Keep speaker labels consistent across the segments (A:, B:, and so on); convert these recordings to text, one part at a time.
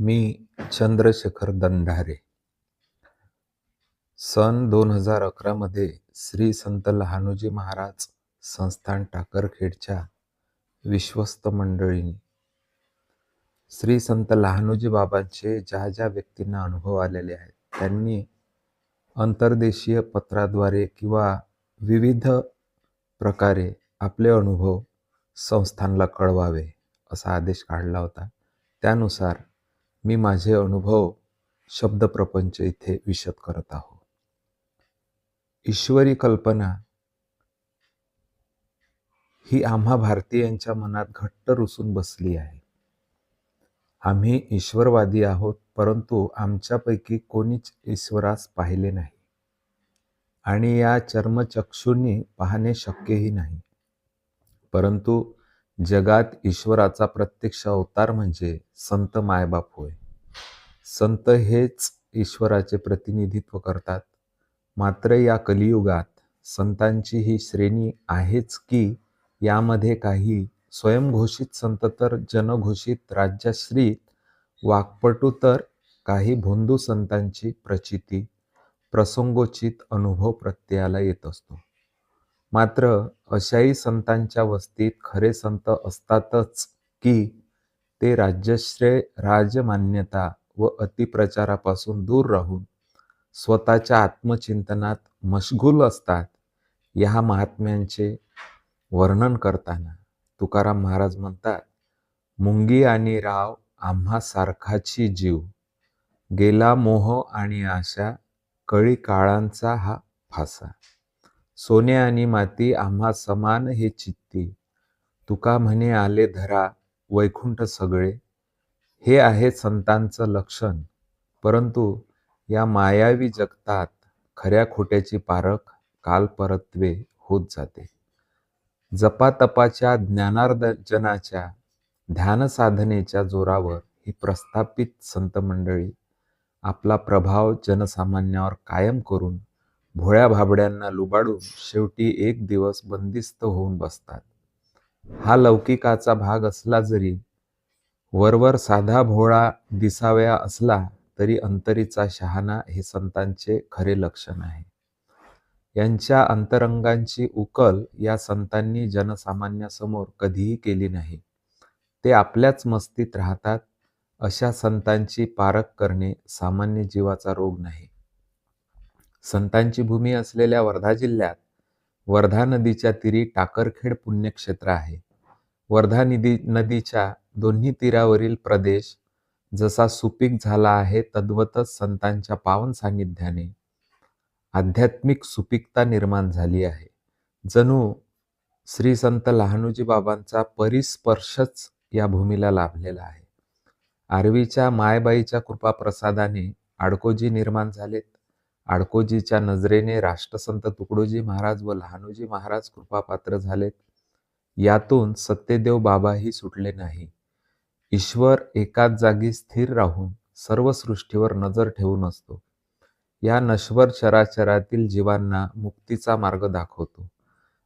A: मी चंद्रशेखर दंडारे सन दोन हजार अकरामध्ये श्री संत लहानोजी महाराज संस्थान टाकरखेडच्या विश्वस्त मंडळींनी श्री संत लहानोजी बाबांचे ज्या ज्या व्यक्तींना अनुभव आलेले आहेत त्यांनी अंतर्देशीय पत्राद्वारे किंवा विविध प्रकारे आपले अनुभव संस्थानला कळवावे असा आदेश काढला होता. त्यानुसार मी माझे अनुभव शब्दप्रपंच इथे विशद करत आहो. ईश्वरी कल्पना ही आम्हा भारतीयांच्या मनात घट्ट रुसून बसली आहे. आम्ही ईश्वरवादी आहोत परंतु आमच्यापैकी कोणीच ईश्वरास पाहिले नाही आणि या चर्मचक्षूंनी पाहणे शक्यही नाही. परंतु जगात ईश्वराचा प्रत्यक्ष अवतार म्हणजे संत मायबाप होय. संत हेच ईश्वराचे प्रतिनिधित्व करतात. मात्र या कलियुगात संतांची ही श्रेणी आहेच की यामध्ये काही स्वयंघोषित संत तर जनघोषित राज्याश्रित वाकपटू तर काही भोंदू संतांची प्रचिती प्रसंगोचित अनुभव प्रत्ययाला येत असतो. मात्र अशाही संतांच्या वस्तीत खरे संत असतातच की ते राज्यश्रेय राजमान्यता व अतिप्रचारापासून दूर राहून स्वतःच्या आत्मचिंतनात मशगूल असतात या महात्म्यांचे वर्णन करताना. तुकाराम महाराज म्हणतात मुंगी आणि राव आम्हा सारखाची जीव. गेला मोह आणि आशा कळी काळांचा हा फासा. सोने आणि माती आम्हा समान हे चित्ती. तुका म्हणे आले धरा वैकुंठ सगळे. हे आहे संतांचं लक्षण. परंतु या मायावी जगतात खऱ्या खोट्याची पारख कालपरत्वे होत जाते. जपातपाच्या ज्ञानार्जनाच्या ध्यानसाधनेच्या जोरावर ही प्रस्थापित संत मंडळी आपला प्रभाव जनसामान्यावर कायम करून भोळ्या भाबड्यांना लुबाडून शेवटी एक दिवस बंदिस्त होऊन बसतात. हा लौकिकाचा भाग असला जरी वरवर साधा भोळा दिसाव्या असला तरी अंतरीचा शहाणा हे संतांचे खरे लक्षण आहे. यांच्या अंतरंगांची उकल या संतांनी जनसामान्यासमोर कधीही केली नाही. ते आपल्याच मस्तीत राहतात अशा संतांची पारख करणे सामान्य जीवाचा रोग नाही. संतांची भूमी असलेल्या वर्धा जिल्ह्यात वर्धा नदीच्या तीरी टाकरखेड पुण्यक्षेत्र आहे. वर्धा नदी नदीच्या दोन्ही तीरावरील प्रदेश जसा सुपीक झाला आहे तद्वतच संतांच्या पावन सान्निध्याने आध्यात्मिक सुपीकता निर्माण झाली आहे. जणू श्री संत लहानोजी बाबांचा परिस्पर्शच या भूमीला लाभलेला आहे. आरवीच्या मायबाईच्या कृपाप्रसादाने आडकोजी निर्माण झालेत. आडकोजीच्या नजरेने राष्ट्रसंत तुकडोजी महाराज व लहानोजी महाराज कृपापात्र झालेत. यातून सत्यदेव बाबाही सुटले नाही. ईश्वर एकाच जागी स्थिर राहून सर्व सृष्टीवर नजर ठेवून असतो. या नश्वर चराचरातील जीवांना मुक्तीचा मार्ग दाखवतो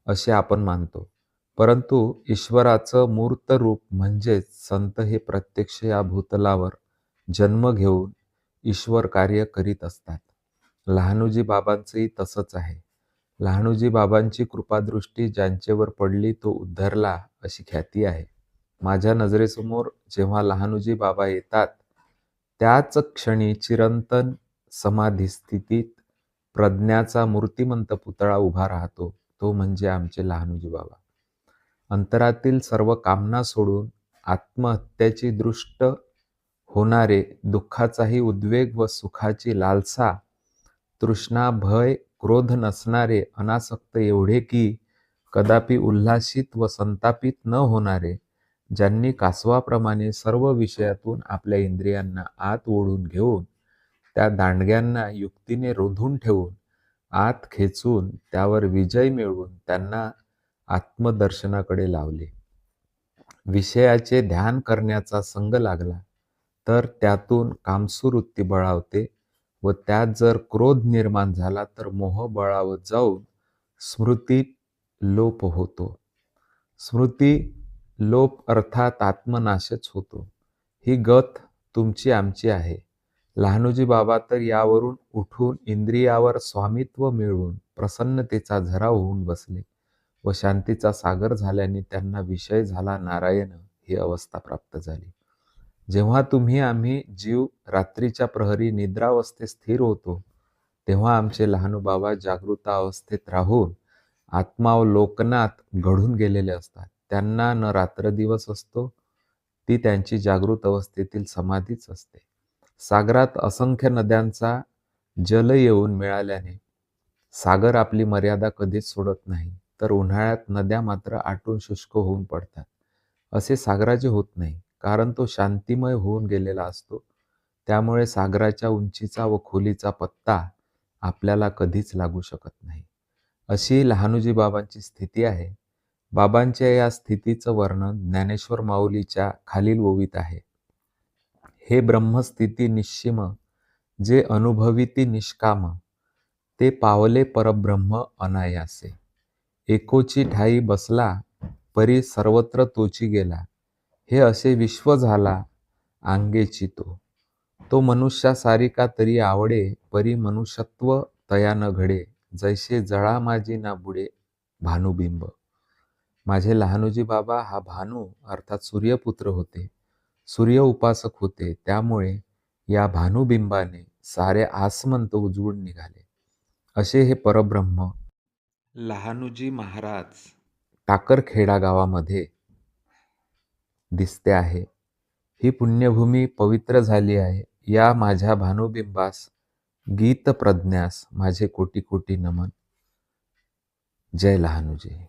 A: असे आपण मानतो. परंतु ईश्वराचं मूर्त रूप म्हणजेच संत हे प्रत्यक्ष या भूतलावर जन्म घेऊन ईश्वर कार्य करीत असतात. लहानूजी बाबांचंही तसंच आहे. लहानूजी बाबांची कृपादृष्टी ज्यांचेवर पडली तो उद्धरला अशी ख्याती आहे. माझ्या नजरेसमोर जेव्हा लहानूजी बाबा येतात त्याच क्षणी चिरंतन समाधी स्थितीत प्रज्ञाचा मूर्तिमंत पुतळा उभा राहतो तो म्हणजे आमचे लहानूजी बाबा. अंतरातील सर्व कामना सोडून आत्महत्याची दृष्ट होणारे दुःखाचाही उद्वेग व सुखाची लालसा तृष्णा भय क्रोध नसणारे अनासक्त एवढे की कदापि उल्हासित व संतापित न होणारे ज्यांनी कासवाप्रमाणे सर्व विषयातून आपल्या इंद्रियांना आत ओढून घेऊन त्या दांडग्यांना युक्तीने रोधून ठेवून आत खेचून त्यावर विजय मिळवून त्यांना आत्मदर्शनाकडे लावले. विषयाचे ध्यान करण्याचा संग लागला तर त्यातून कामसुवृत्ती बळावते व त्यात जर क्रोध निर्माण झाला तर मोह बळावत जाऊन स्मृती लोप होतो. स्मृती लोप अर्थात आत्मनाशच होतो. ही गत तुमची आमची आहे. लहानोजी बाबा तर यावरून उठून इंद्रियावर स्वामित्व मिळवून प्रसन्नतेचा झरा होऊन बसले व शांतीचा सागर झाल्याने त्यांना विषय झाला नारायण ही अवस्था प्राप्त झाली. जेव्हा तुम्ही आम्ही जीव रात्रीच्या प्रहरी निद्रावस्थेत स्थिर होतो तेव्हा आमचे लहानुबाबा जागृता अवस्थेत राहून आत्मावलोकनात घडून गेलेले असतात. त्यांना न रात्र दिवस असतो ती त्यांची जागृत अवस्थेतील समाधीच असते. सागरात असंख्य नद्यांचा जल येऊन मिळाल्याने सागर आपली मर्यादा कधीच सोडत नाही तर उन्हाळ्यात नद्या मात्र आटून शुष्क होऊन पडतात. असे सागराचे होत नाही. कारण तो शांतिमय होऊन गेलेला असतो. त्यामुळे सागराच्या उंचीचा व खोलीचा पत्ता आपल्याला कधीच लागू शकत नाही. अशी लहानुजी बाबांची स्थिती आहे. बाबांच्या या स्थितीचं वर्णन ज्ञानेश्वर माऊलीच्या खालील ओवीत आहे. हे ब्रह्मस्थिती निश्चिम जे अनुभविती निष्काम ते पावले परब्रह्म अनायासे. एकोची ठाई बसला परी सर्वत्र तोची गेला. हे असे विश्व झाला अंगेची तो. तो मनुष्या सारिका तरी आवडे परी मनुष्यत्व तया न घडे. जैसे जळा माझी ना बुडे भानुबिंब. माझे लहानोजी बाबा हा भानू अर्थात सूर्यपुत्र होते. सूर्य उपासक होते. त्यामुळे या भानुबिंबाने सारे आसमंत उजळून निघाले. असे हे परब्रह्म. लहानुजी महाराज. टाकरखेडा गावामध्ये दिसते आहे. ही पुण्यभूमी पवित्र झाली आहे. या माझ्या भानुबिंबास गीत प्रज्ञास माझे कोटी कोटी नमन. जय लहानुजी.